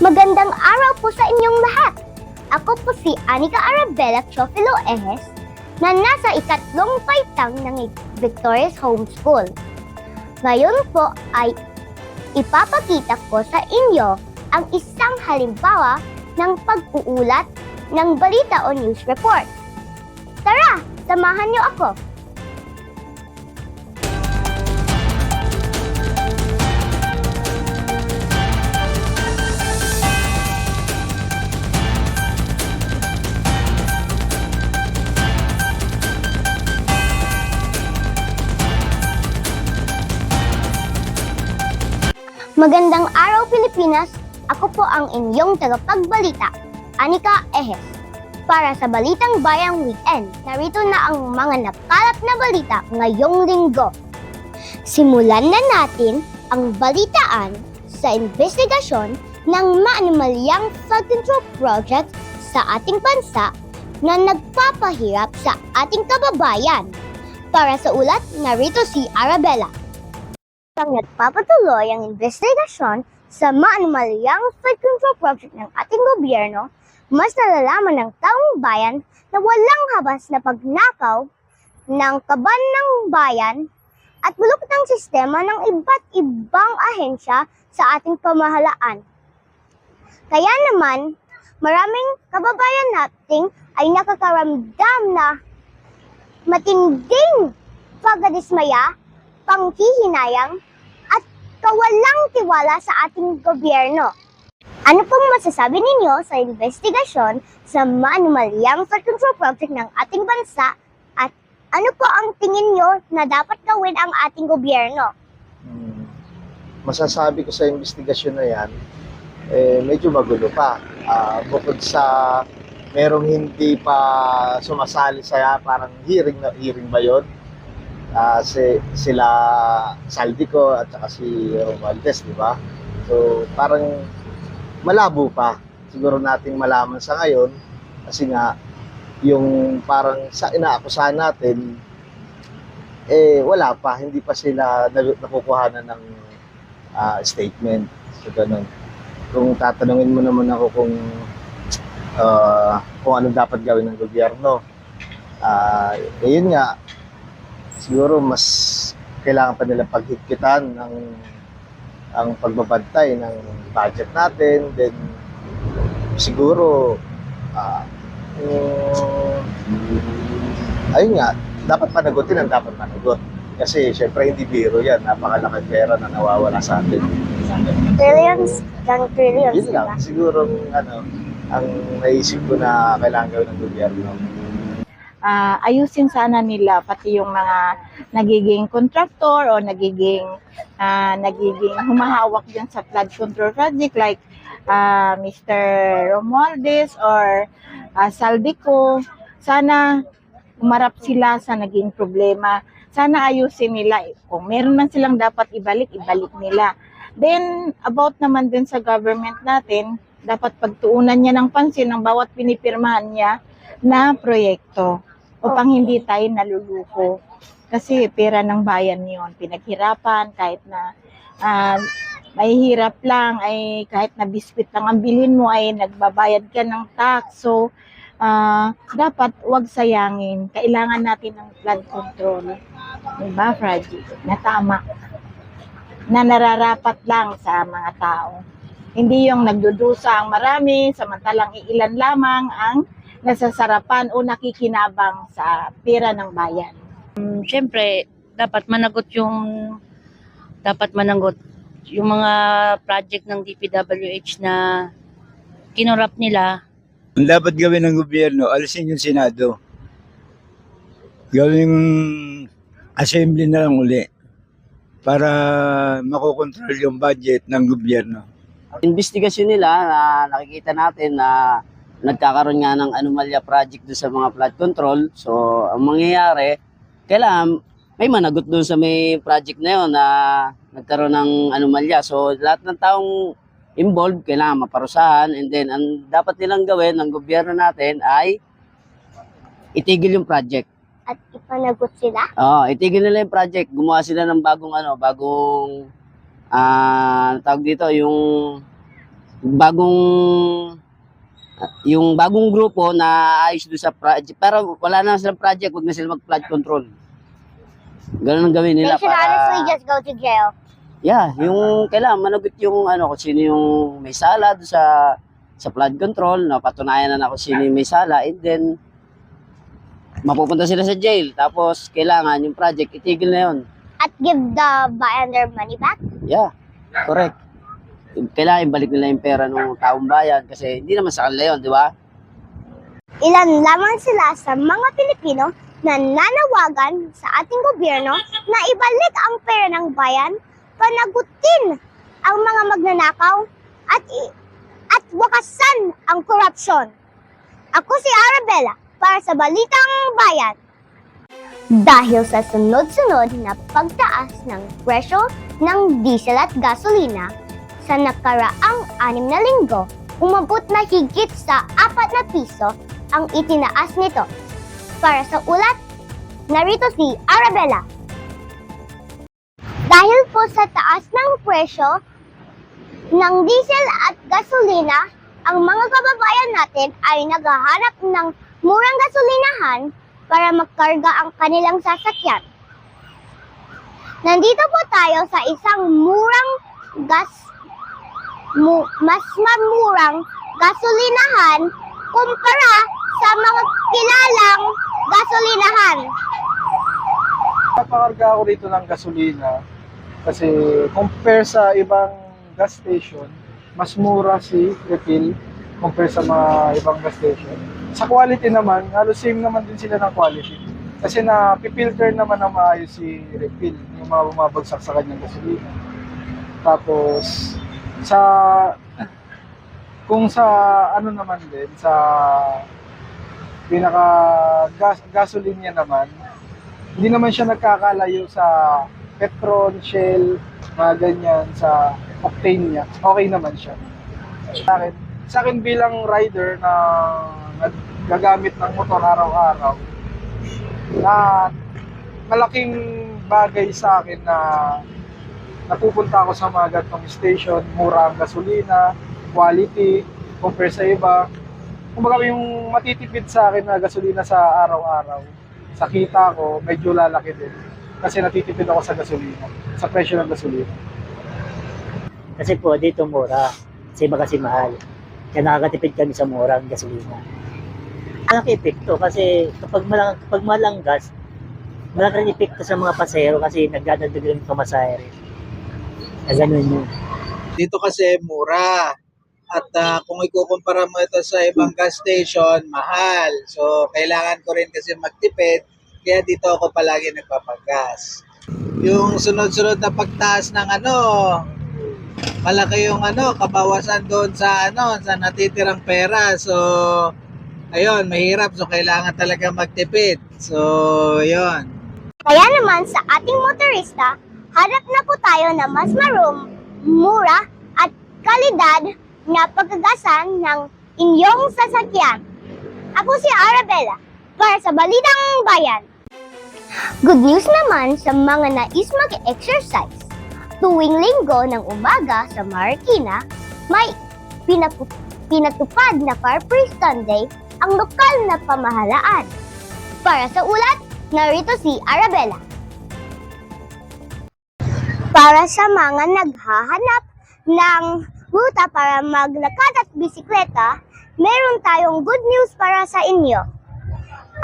Magandang araw po sa inyong lahat. Ako po si Anika Arabella Chofilo Ejes na nasa ikatlong paitang ng Victorious Homeschool. Ngayon po ay ipapakita ko sa inyo ang isang halimbawa ng pag-uulat ng balita o news report. Tara, samahan niyo ako. Magandang araw Pilipinas! Ako po ang inyong tagapagbalita, Anika Ejes. Para sa Balitang Bayang Weekend, narito na ang mga nakalap na balita ngayong linggo. Simulan na natin ang balitaan sa investigasyon ng maanumalyang flood control project sa ating bansa na nagpapahirap sa ating kababayan. Para sa ulat, narito si Arabella ang nagpapatuloy ang investigasyon sa maanumalyang flood control project ng ating gobyerno, mas nalalaman ng taong bayan na walang habas na pagnakaw ng kaban ng bayan at bulok ng sistema ng iba't ibang ahensya sa ating pamahalaan. Kaya naman, maraming kababayan nating ay nakakaramdam na matinding pagkadismaya, panghihinayang, kawalang tiwala sa ating gobyerno. Ano pong masasabi ninyo sa investigasyon sa maanumalyang flood control project ng ating bansa at ano po ang tingin nyo na dapat gawin ang ating gobyerno? Hmm. masasabi ko sa investigasyon na yan, eh, medyo magulo pa. Ah, bukod sa merong hindi pa sumasali sa parang hearing na hearing ba yun? Ah, si, sila Saldico at saka si Romualdez, di ba? So, parang malabo pa. Siguro nating malaman sa ngayon kasi nga yung parang sa inaakusahan natin eh wala pa, hindi pa sila na- nakukuhanan ng ah, statement. So, ganun. Kung tatanungin mo naman ako kung ah, kung anong dapat gawin ng gobyerno, ah eh, yun nga, siguro mas kailangan pa nila paghigpitan ng ang pagbabantay ng budget natin, then siguro ah mm, ayun nga, dapat panagutin ang dapat panagot. Kasi syempre hindi biro yan, napakalaking pera na nawawala sa atin. Trillions, gang trillions, Yun lang, ba? siguro ano, ang naisip ko na kailangan gawin ng gobyerno. Ah, ayusin sana nila pati yung mga nagiging contractor o nagiging ah, nagiging humahawak dyan sa flood control project like ah, Mr. Romualdez or ah, Saldico. Sana umarap sila sa naging problema. Sana ayusin nila. Kung meron man silang dapat ibalik, ibalik nila. Then, about naman din sa government natin, dapat pagtuunan niya ng pansin ng bawat pinipirmahan niya na proyekto upang hindi tayo naluluko. Kasi pera ng bayan yon pinaghirapan kahit na ah, may hirap lang ay kahit na biskwit lang ang bilhin mo ay nagbabayad ka ng tax. So ah, dapat wag sayangin. Kailangan natin ng flood control. Diba, Fraji? Na tama. Na nararapat lang sa mga tao. Hindi yung nagdudusa ang marami, samantalang iilan lamang ang nasasarapan o nakikinabang sa pera ng bayan. Um, Siyempre, dapat managot yung dapat managot yung mga project ng DPWH na kinurap nila. Ang dapat gawin ng gobyerno, alisin yung Senado. Gawing assembly na lang uli para makokontrol yung budget ng gobyerno. investigasyon nila na nakikita natin na nagkakaroon nga ng anomalya project doon sa mga flood control. So, ang mangyayari, kailangan may managot doon sa may project na yun na nagkaroon ng anomalya. So, lahat ng taong involved, kailangan maparusahan. And then, ang dapat nilang gawin ng gobyerno natin ay itigil yung project. At ipanagot sila? Oo, itigil nila yung project. Gumawa sila ng bagong ano, bagong ah tawag dito yung bagong yung bagong grupo na ayos doon sa project. Pero wala na silang project, huwag na sila mag-flood control. Ganun ang gawin They nila should honestly para... just go to jail. Yeah, yung kailangan managot yung ano kung sino yung may sala doon sa sa flood control, napatunayan na na kung sino yung may sala, and then mapupunta sila sa jail. Tapos kailangan yung project itigil na yun. At give the bayan their money back. Yeah, correct. Kailangan ibalik nila yung pera ng taong bayan kasi hindi naman sa kanila yun, di ba? Ilan lamang sila sa mga Pilipino na nanawagan sa ating gobyerno na ibalik ang pera ng bayan, panagutin ang mga magnanakaw at at wakasan ang korupsyon. Ako si Arabella para sa Balitang Bayan. Dahil sa sunod-sunod na pagtaas ng presyo ng diesel at gasolina, sa nakaraang anim na linggo, umabot na higit sa apat na piso ang itinaas nito. Para sa ulat, narito si Arabella. Dahil po sa taas ng presyo ng diesel at gasolina, ang mga kababayan natin ay naghahanap ng murang gasolinahan para magkarga ang kanilang sasakyan. Nandito po tayo sa isang murang gas mu, mas mamurang gasolinahan kumpara sa mga kilalang gasolinahan. Napakarga ako rito ng gasolina kasi compare sa ibang gas station, mas mura si refill compare sa mga ibang gas station. Sa quality naman, halos same naman din sila ng quality. Kasi na pipilter naman na maayos si refill, yung mga bumabagsak sa kanyang gasolina. Tapos, sa kung sa ano naman din, sa pinaka gas, gasoline niya naman, hindi naman siya nagkakalayo sa Petron, Shell, mga ganyan, sa octane niya. Okay naman siya. Sa akin, sa akin bilang rider na nagagamit ng motor araw-araw, na malaking bagay sa akin na napupunta ako sa mga gatong station, mura ang gasolina, quality, compare sa iba. Kumbaga yung matitipid sa akin na gasolina sa araw-araw, sa kita ko, medyo lalaki din. Kasi natitipid ako sa gasolina, sa presyo ng gasolina. Kasi po, dito mura. Sa iba kasi mahal. Kaya nakakatipid kami sa murang gasolina. Malaki epekto kasi kapag malang, kapag malang gas, malaki epekto sa mga pasahero kasi nagdadagdag yung pamasahe ganun yun. dito kasi mura. At ah, kung ikukumpara mo ito sa ibang gas station, mahal. So, kailangan ko rin kasi magtipid. Kaya dito ako palagi nagpapagas. Yung sunod-sunod na pagtaas ng ano, malaki yung ano, kabawasan doon sa ano, sa natitirang pera. So, ayun, mahirap. So, kailangan talaga magtipid. So, yun. Kaya naman sa ating motorista, hanap na po tayo na mas marum, mura at kalidad na pagkagasan ng inyong sasakyan. Ako si Arabella para sa Balitang Bayan. Good news naman sa mga nais mag-exercise. Tuwing linggo ng umaga sa Marikina, may pinapu- pinatupad na Car Free Sunday ang lokal na pamahalaan. Para sa ulat, narito si Arabella. Para sa mga naghahanap ng ruta para maglakad at bisikleta, meron tayong good news para sa inyo.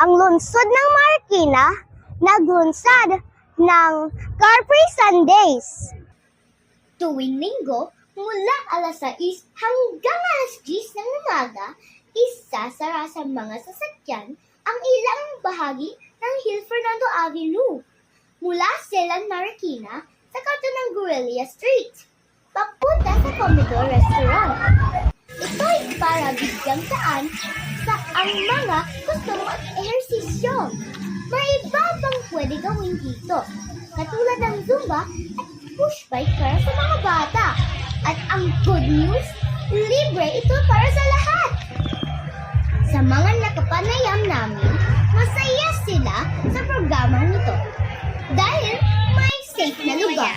Ang lungsod ng Marikina naglunsad ng Car Free Sundays. Tuwing linggo, mula alas 6 hanggang alas 10 ng umaga, isasara sa mga sasakyan ang ilang bahagi ng Hill Fernando Avenue mula Selan Marikina sa kanto ng Guerrilla Street, papunta sa Commodore Restaurant. Ito ay para bigyang daan sa ang mga gusto mag-ehersisyo. May iba pang pwede gawin dito, katulad ng Zumba at push bike para sa mga bata. At ang good news, libre ito para sa lahat. Sa mga nakapanayam namin, masaya sila sa programang ito. Dahil may safe na lugar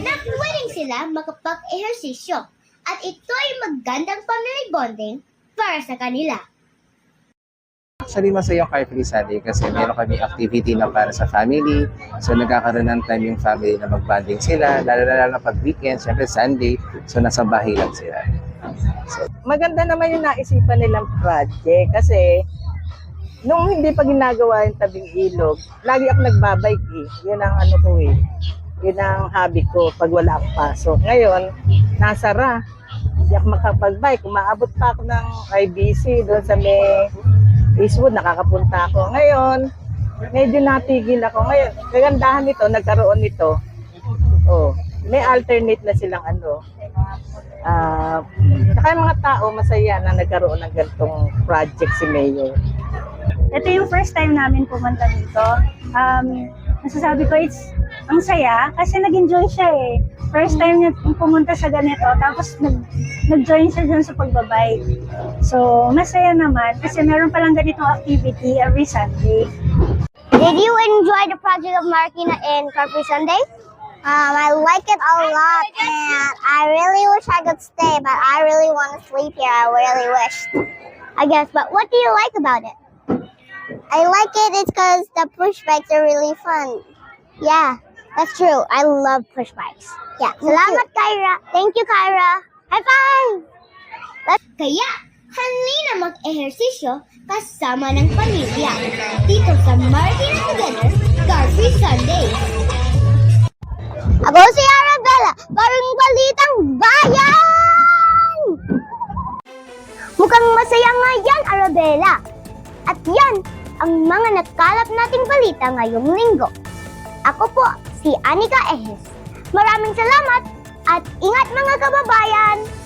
na pwedeng sila makapag-ehersisyo At ito ay magandang family bonding para sa kanila. Actually, masaya yung Carefree Sunday kasi meron kami activity na para sa family. So, nagkakaroon ng time yung family na mag-bonding sila. Lalo na lalo pag weekend, syempre Sunday. So, nasa bahay lang sila. maganda naman yung naisipan nilang project kasi nung hindi pa ginagawa yung tabing ilog, lagi ako nagbabike eh. Yun ang ano ko eh. Yun ang hobby ko pag wala akong pasok. Ngayon, nasara. Hindi ako makapag-bike. Umaabot pa ako ng IBC doon sa may Eastwood, nakakapunta ako. Ngayon, medyo natigil ako. Ngayon, kagandahan nito, nagkaroon nito. Oh, may alternate na silang ano, Ah, saka yung mga tao masaya na nagkaroon ng ganitong project si Mayor. Ito yung first time namin pumunta dito. Um, masasabi ko, it's ang saya kasi nag-enjoy siya eh. First time niya pumunta sa ganito, tapos nag, nag-join siya dun sa pagbabike. So, masaya naman kasi meron palang ganitong activity every Sunday. Did you enjoy the project of Marikina in Carefree Sunday? Um, I like it a lot, and I really wish I could stay, but I really want to sleep here. I really wish. I guess, but what do you like about it? I like it. It's because the push bikes are really fun. Yeah, that's true. I love push bikes. Yeah. Salamat, Kyra. Thank you, Kyra. High five! Let's... Kaya, halina mag-ehersisyo kasama ng pamilya dito sa Martin Together Carfree Sundays. Ako si Arabella, parang balitang bayan! Mukhang masaya nga yan, Arabella. At yan ang mga nakalap nating balita ngayong linggo. Ako po, si Anika Ehes. Maraming salamat at ingat mga kababayan!